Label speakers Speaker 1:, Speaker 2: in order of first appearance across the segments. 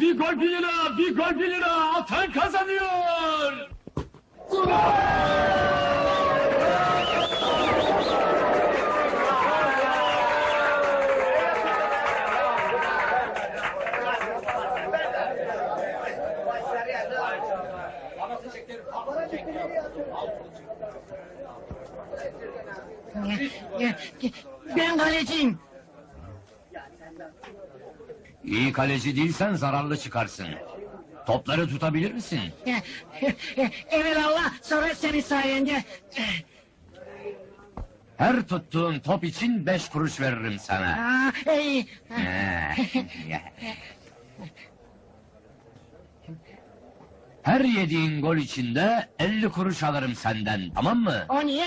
Speaker 1: bir gol bir lira, bir gol bir lira. Atan kazanıyor.
Speaker 2: Ben kaleciyim.
Speaker 3: İyi kaleci değilsen zararlı çıkarsın. Topları tutabilir misin?
Speaker 2: Evelallah sonra senin sayende.
Speaker 3: Her tuttuğun top için beş kuruş veririm sana.
Speaker 2: Aa, iyi.
Speaker 3: Her yediğin gol içinde 50 kuruş alırım senden, tamam mı?
Speaker 2: O niye?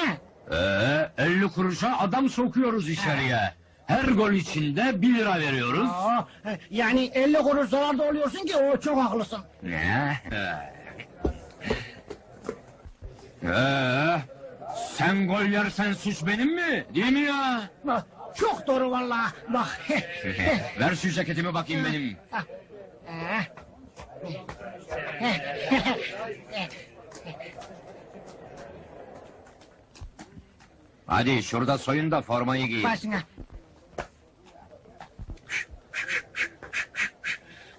Speaker 3: Ee, 50 kuruşa adam sokuyoruz içeriye. Her gol içinde 1 lira veriyoruz.
Speaker 2: Aa, yani 50 kuruş zararda oluyorsun ki o çok haklısın.
Speaker 3: Ne? Ee, sen gol yersen suç benim mi? Değil mi ya?
Speaker 2: Bak, çok doğru vallahi. Bak.
Speaker 3: Ver şu ceketimi bakayım benim. Hadi şurada soyun da formayı giyin.
Speaker 2: Başına.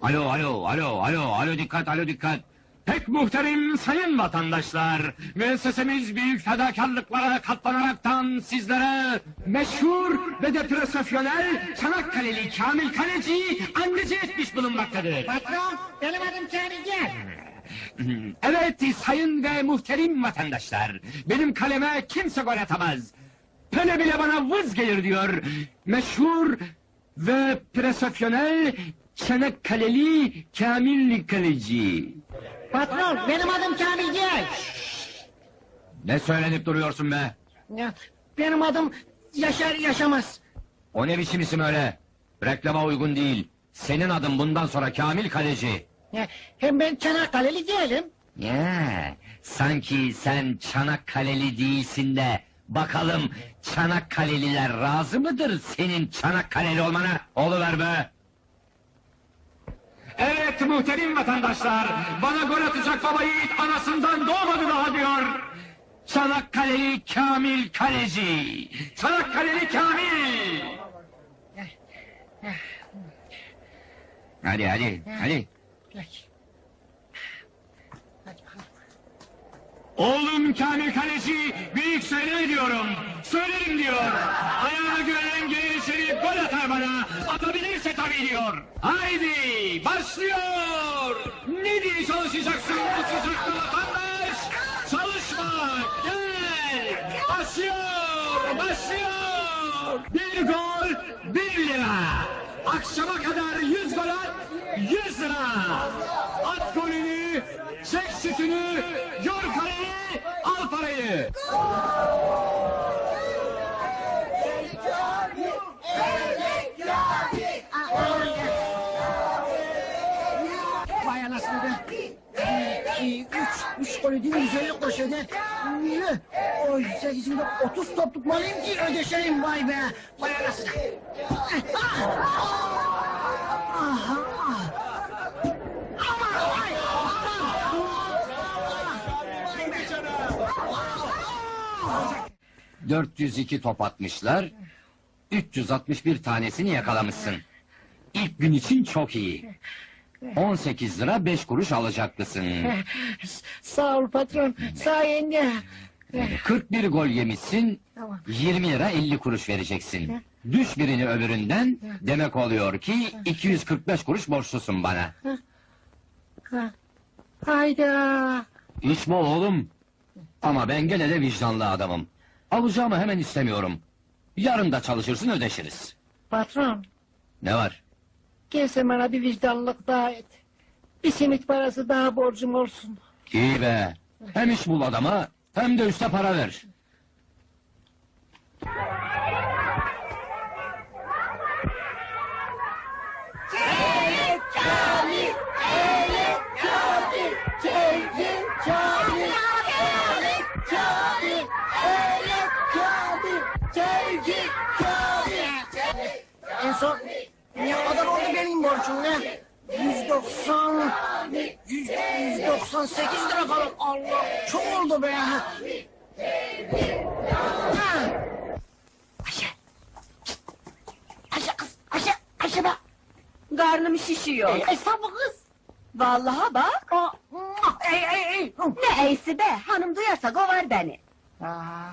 Speaker 3: Alo, alo, alo, alo, alo dikkat, alo dikkat. Pek muhterem sayın vatandaşlar, müessesemiz büyük fedakarlıklara katlanaraktan sizlere meşhur ve de profesyonel Çanakkale'li Kamil Kaleci anneci etmiş bulunmaktadır.
Speaker 2: Patron benim adım Kamil Gel.
Speaker 3: Evet sayın ve muhterem vatandaşlar, benim kaleme kimse gol atamaz. Pele bile bana vız gelir diyor. Meşhur ve profesyonel Çanakkale'li Kamil Kaleci.
Speaker 2: Patron benim adım Kamil Gel.
Speaker 3: Ne söylenip duruyorsun be?
Speaker 2: Ya, Benim adım Yaşar Yaşamaz.
Speaker 3: O ne biçim isim öyle? Reklama uygun değil. Senin adın bundan sonra Kamil Kaleci.
Speaker 2: Ya, Hem ben Çanakkale'li değilim.
Speaker 3: Ya, sanki sen Çanakkale'li değilsin de... ...bakalım Çanakkale'liler razı mıdır senin Çanakkale'li olmana? Oluver be! Evet muhterem vatandaşlar, bana gol atacak baba yiğit anasından doğmadı daha diyor. Çanakkale'li Kamil Kaleci! Çanakkale'li Kamil! Hadi hadi, hadi.
Speaker 2: Peki. Hadi bakalım.
Speaker 3: Oğlum Kamil Kaleci büyük söyle diyorum. Söylerim diyor. Ayağına güvenen gelir içeri gol atar bana. Atabilirse tabii diyor. Haydi başlıyor. Ne diye çalışacaksın bu sıcakta vatandaş? Çalışma gel. Başlıyor başlıyor. Bir gol bir lira. Akşama kadar yüz gol at yüz lira. At golünü çek sütünü yor kaleyi al parayı.
Speaker 2: Vay anasını iki, üç, üç golü değil mi? Güzellik koşuyordu. Ne? Oy, sekizinde otuz top tutmalıyım ki ödeşeyim vay be. Vay anasını. Ah! Ah! Ah! Aman, ay, aman.
Speaker 3: 402 top atmışlar. 361 tanesini yakalamışsın. İlk gün için çok iyi. 18 lira 5 kuruş alacaklısın.
Speaker 2: Sağ ol patron, sayende.
Speaker 3: 41 gol yemişsin.
Speaker 2: Tamam.
Speaker 3: 20 lira 50 kuruş vereceksin. Düş birini öbüründen demek oluyor ki 245 kuruş borçlusun bana.
Speaker 2: Ha. Hayda.
Speaker 3: Bu oğlum. Ama ben gene de vicdanlı adamım. Alacağımı hemen istemiyorum. Yarın da çalışırsın ödeşiriz.
Speaker 2: Patron,
Speaker 3: Ne var?
Speaker 2: gelse bana bir vicdanlık daha et. Bir simit parası daha borcum olsun.
Speaker 3: İyi be. Hem iş bul adama hem de üste para ver.
Speaker 2: En son ne kadar oldu benim borcum ne? 190 190, 198 lira kalır. Allah çok oldu be. Ha. Ayşe. Ayşe kız, Ayşe, Ayşe be.
Speaker 4: Karnım şişiyor.
Speaker 2: Ey, Estağfurullah kız.
Speaker 4: Vallahi bak.
Speaker 2: Muah, Ey, ey, ey.
Speaker 4: Ne eysi be. Hanım duyarsa kovar beni.
Speaker 2: Aa.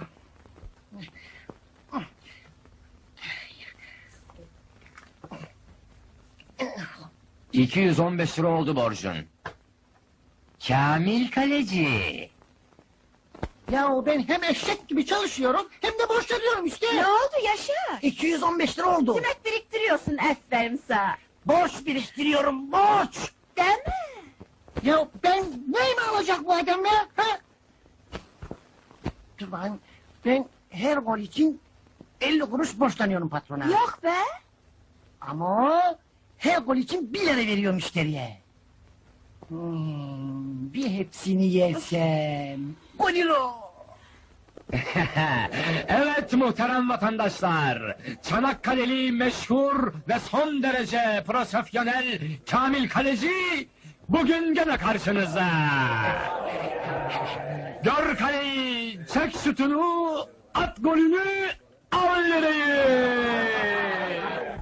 Speaker 3: 215 lira oldu borcun. Kamil Kaleci.
Speaker 2: Ya ben hem eşek gibi çalışıyorum hem de borç ödüyorum işte.
Speaker 4: Ne oldu Yaşar?
Speaker 2: 215 lira oldu.
Speaker 4: Demek biriktiriyorsun aferin sana.
Speaker 2: Borç biriktiriyorum borç.
Speaker 4: Değil mi?
Speaker 2: Ya ben neyimi alacak bu adam ya? Ha? Dur bakayım. Ben her gol için 50 kuruş borçlanıyorum patrona.
Speaker 4: Yok be.
Speaker 2: Ama her gol için 1 lira veriyor müşteriye. Hmm, bir hepsini yesem. Golilo.
Speaker 3: evet muhterem vatandaşlar. Çanakkale'li meşhur ve son derece profesyonel Kamil Kaleci bugün gene karşınızda. Gör kaleyi, çek sütunu, at golünü, al lirayı.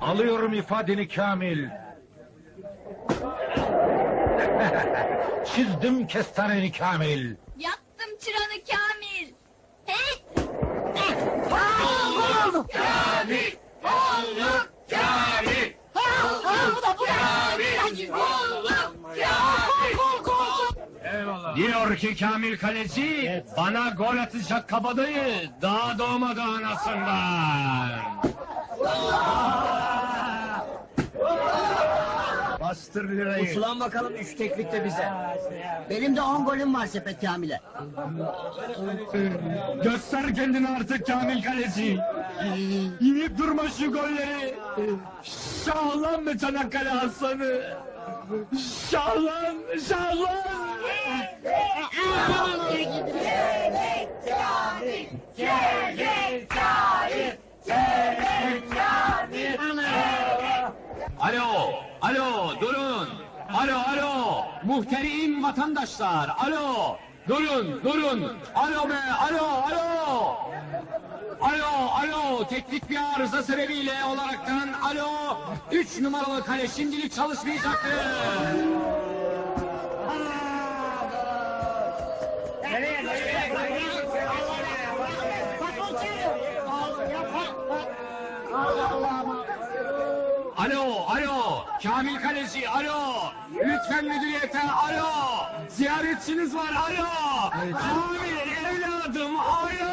Speaker 1: Alıyorum ifadeni Kamil. Çizdim kestaneni Kamil.
Speaker 5: Yaktım çıranı Kamil. Hey!
Speaker 2: Oldu.
Speaker 3: Kamil, olduk Kamil.
Speaker 2: Bu da bu da. Gol gol gol.
Speaker 1: Eyvallah.
Speaker 3: Diyor ki Kamil Kaleci, bana gol atacak kabadayı daha doğmadı anasından.
Speaker 1: Bastır lirayı.
Speaker 6: Ulan bakalım üç teklik de bize.
Speaker 2: Benim de 10 golüm var sepet Kamil'e.
Speaker 3: Göster kendini artık Kamil Kaleci. Yiyip durma şu golleri. Şahlan be Çanakkale aslanı. Şahlan, şahlan. Alo, alo, durun. Alo, alo, muhterim vatandaşlar, alo. Durun, durun. Alo be, alo, alo. Alo, alo, teknik bir arıza sebebiyle olaraktan alo. Üç numaralı kale şimdilik çalışmayacaktır. Alo, alo, Kamil Kaleci, alo. Lütfen müdüriyete, alo. Ziyaretçiniz var, alo. Kamil, evladım, alo.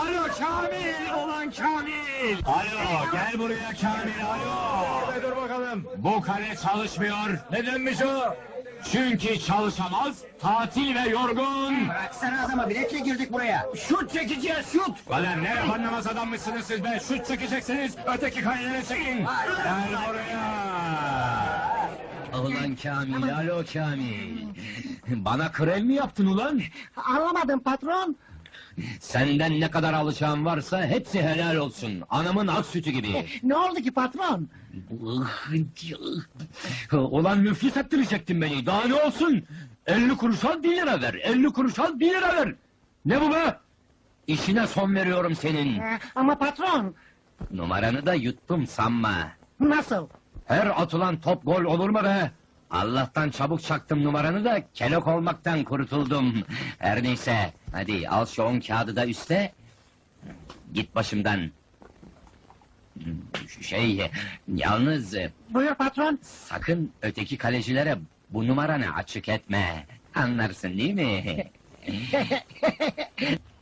Speaker 3: Alo Kamil, olan Kamil. Alo, gel buraya Kamil, alo.
Speaker 1: Dur bakalım.
Speaker 3: Bu kale çalışmıyor.
Speaker 1: Nedenmiş o?
Speaker 3: Çünkü çalışamaz, tatil ve yorgun.
Speaker 6: Bıraksana adama biletle girdik buraya.
Speaker 1: Şut çekeceğiz şut.
Speaker 3: Ulan ne anlamaz adammışsınız siz be. Şut çekeceksiniz, öteki kaleleri çekin. Gel buraya. Ulan Kamil, alo Kamil. Bana krem mi yaptın ulan?
Speaker 2: Anlamadım patron.
Speaker 3: Senden ne kadar alacağım varsa hepsi helal olsun. Anamın ak sütü gibi.
Speaker 2: Ne oldu ki patron?
Speaker 3: Ulan müflis ettirecektin beni. Daha ne olsun? 50 kuruş al 1 lira ver. 50 kuruş al 1 lira ver. Ne bu be? İşine son veriyorum senin.
Speaker 2: Ee, ama patron
Speaker 3: Numaranı da yuttum sanma.
Speaker 2: nasıl?
Speaker 3: Her atılan top gol olur mu be? Allah'tan çabuk çaktım numaranı da kelok olmaktan kurtuldum. Her neyse, hadi al şu on kağıdı da üste. Git başımdan. Şey, yalnız
Speaker 2: Buyur patron.
Speaker 3: sakın öteki kalecilere bu numaranı açık etme. Anlarsın değil mi?